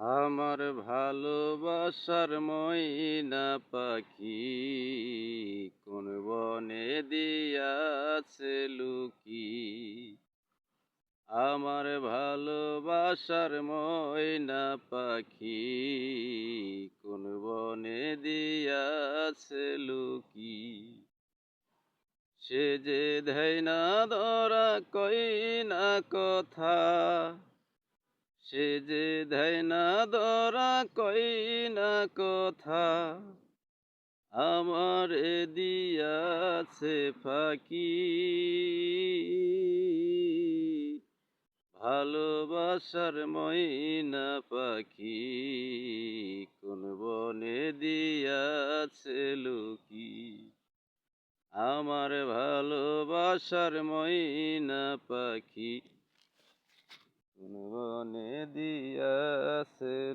আমার ভালোবাসার ময়না পাখি কোন বনে দিয়াছে লুকি? আমার ভালোবাসার ময়না পাখি কোন বনে দিয়াছে লুকি? সে যে ধরা কই না কথা? সে যে দেয় না ধরা কই না কথা, আমার এ দিয়াছে ফাঁকি। ভালোবাসার ময়না পাখি কোন বনে দিয়াছে লুকি। আমার ভালোবাসার ময়না পাখি কোন বনে দিয়াছে।